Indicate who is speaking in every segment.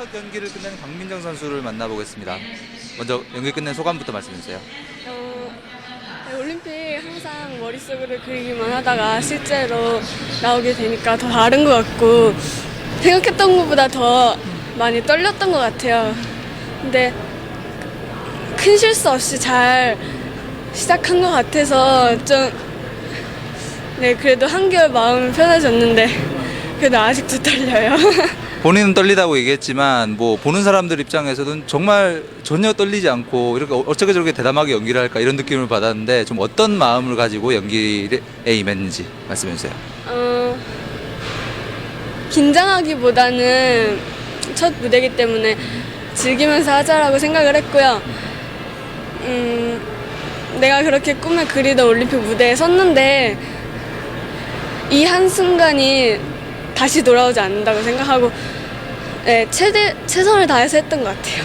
Speaker 1: 첫 경기를 끝낸 강민정 선수를 만나보겠습니다. 먼저 연기 끝낸 소감부터 말씀해 주세요.
Speaker 2: 어, 올림픽 항상 머릿속으로 그리기만 하다가 실제로 나오게 되니까 더 다른 것 같고 생각했던 것보다 더 많이 떨렸던 것 같아요. 근데 큰 실수 없이 잘 시작한 것 같아서 좀 네, 그래도 한결 마음이 편해졌는데 그래도 아직도 떨려요.
Speaker 1: 본인은 떨리다고 얘기했지만 뭐 보는 사람들 입장에서는 정말 전혀 떨리지 않고 이렇게 어떻게 저렇게 대담하게 연기를 할까 이런 느낌을 받았는데 좀 어떤 마음을 가지고 연기에 임했는지 말씀해 주세요.
Speaker 2: 어, 긴장하기보다는 첫 무대이기 때문에 즐기면서 하자라고 생각을 했고요. 음, 내가 그렇게 꿈에 그리던 올림픽 무대에 섰는데 이 한순간이 다시 돌아오지 않는다고 생각하고 네, 최대, 최선을 다해서 했던 것 같아요.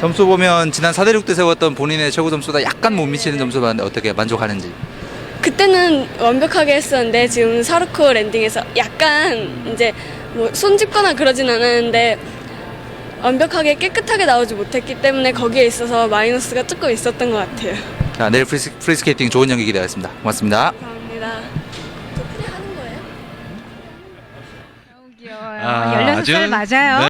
Speaker 1: 점수 보면 지난 4대6 때 세웠던 본인의 최고 점수보다 약간 못 미치는 점수 봤는데 어떻게 만족하는지.
Speaker 2: 그때는 완벽하게 했었는데 지금 사르코 랜딩에서 약간 이제 뭐 손짓거나 그러진 않았는데 완벽하게 깨끗하게 나오지 못했기 때문에 거기에 있어서 마이너스가 조금 있었던 것 같아요.
Speaker 1: 자, 내일 프리스, 프리스케이팅 좋은 연기 기대하겠습니다. 고맙습니다.
Speaker 3: 귀여워요.
Speaker 1: 아,
Speaker 3: 16살
Speaker 1: 아주-
Speaker 3: 맞아요.